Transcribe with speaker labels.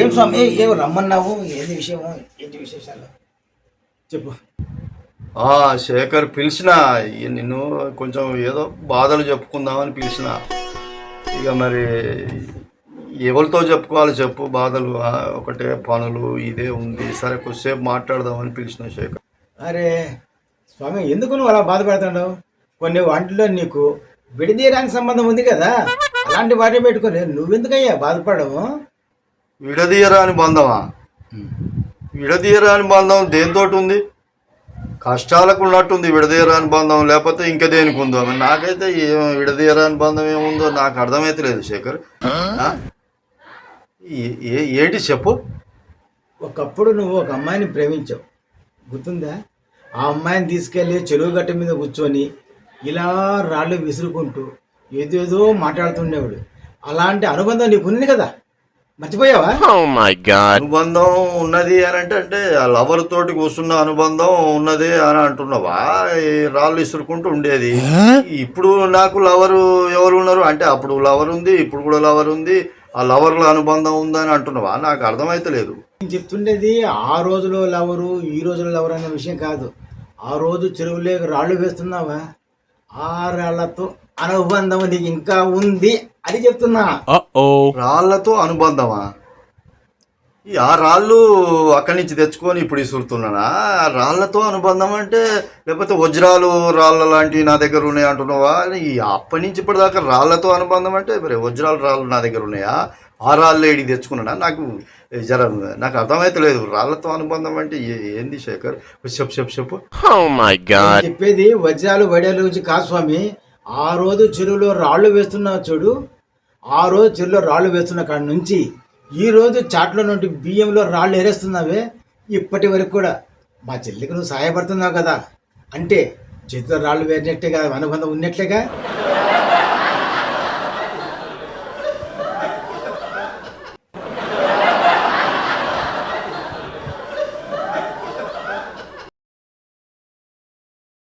Speaker 1: ఏం స్వామి? ఏం రమ్మన్నావు? ఏది విషయము? ఏంటి విశేషాలు? చెప్పు.
Speaker 2: ఆ శేఖర్ పిలిచిన నిన్ను కొంచెం ఏదో బాధలు చెప్పుకుందామని పిలిచిన. ఇక మరి ఎవరితో చెప్పుకోవాలి చెప్పు బాధలు ఒకటే పనులు ఇదే ఉంది. సరే కొద్దిసేపు మాట్లాడదామని పిలిచిన శేఖర్.
Speaker 1: అరే స్వామి ఎందుకు నువ్వు అలా బాధపడుతున్నావు? కొన్ని వాటిలో నీకు విడదీయడానికి సంబంధం ఉంది కదా? అలాంటి వాటిని పెట్టుకొని నువ్వెందుకయ్యా బాధపడము
Speaker 2: విడదీయరాని బంధమా? విడదీయరాని బంధం దేనితోటి ఉంది కష్టాలకు ఉన్నట్టుంది విడదీయరాని బంధం లేకపోతే ఇంకా దేనికి ఉందో? నాకైతే ఏం విడదీయరాని బంధం ఏముందో నాకు అర్థమైతే లేదు శేఖర్. ఏ- ఏంటి చెప్పు?
Speaker 1: ఒకప్పుడు నువ్వు ఒక అమ్మాయిని ప్రేమించావు. గుర్తుందా? ఆ అమ్మాయిని తీసుకెళ్ళి చెరువు గట్ట మీద కూర్చొని ఇలా రాళ్ళు విసురుకుంటూ ఏదేదో మాట్లాడుతుండేవాడు. అలాంటి అనుబంధం నీకు ఉంది కదా? మర్చిపోయావా?
Speaker 3: Oh my god.
Speaker 2: అనుబంధం ఉన్నది అని అంటే అంటే ఆ లవర్ తోటి కూర్చున్న అనుబంధం ఉన్నది అని అంటున్నావా? ఈ రాళ్ళు ఇసురుకుంటూ ఉండేది. ఇప్పుడు నాకు లవరు ఎవరు ఉన్నారు? అంటే అప్పుడు లవర్ ఉంది ఇప్పుడు కూడా లవర్ ఉంది. ఆ లవర్ల అనుబంధం ఉందని అంటున్నావా? నాకు అర్థమైతే లేదు
Speaker 1: నేను చెప్తుండేది ఆ రోజులో లవరు ఈ రోజులో లవరు అనే విషయం కాదు. ఆ రోజు చెరువులే రాళ్ళు వేస్తున్నావా? రాళ్ళతో అనుబంధం నీకు ఇంకా ఉంది అది చెప్తున్నా.
Speaker 2: రాళ్ళతో అనుబంధమా ఆ రాళ్ళు అక్కడి నుంచి తెచ్చుకొని ఇప్పుడు ఇసురుతున్నానా ఆ రాళ్ళతో అనుబంధం అంటే లేకపోతే వజ్రాలు రాళ్ళ లాంటివి నా దగ్గర ఉన్నాయి అంటున్నావా? ఈ అప్పటి నుంచి ఇప్పటిదాకా రాళ్ళతో అనుబంధం అంటే మరి వజ్రాలు రాళ్ళు నా దగ్గర ఉన్నాయా? ఆ రాళ్ళు ఏడికి తెచ్చుకున్నానా? నాకు జర నాకు అర్థమైతే లేదు. రాళ్ళతో అనుబంధం అంటే ఏంది శేఖర్? చెప్పు చెప్పు చెప్పు
Speaker 3: Oh.
Speaker 1: చెప్పేది వజ్రాలు వడియాల గురించి కాదు స్వామి. ఆ రోజు చెరువులో రాళ్ళు వేస్తున్నావు చూడు. ఆ రోజు చెరువులో రాళ్ళు వేస్తున్న కాడ నుంచి ఈరోజు చాట్లో నుండి బియ్యంలో రాళ్ళు ఏరేస్తున్నావే? ఇప్పటి వరకు కూడా మా చెల్లికి నువ్వు సహాయపడుతున్నావు కదా. అంటే చేతిలో రాళ్ళు వేరినట్టే కదా అనుబంధం ఉన్నట్లేగా?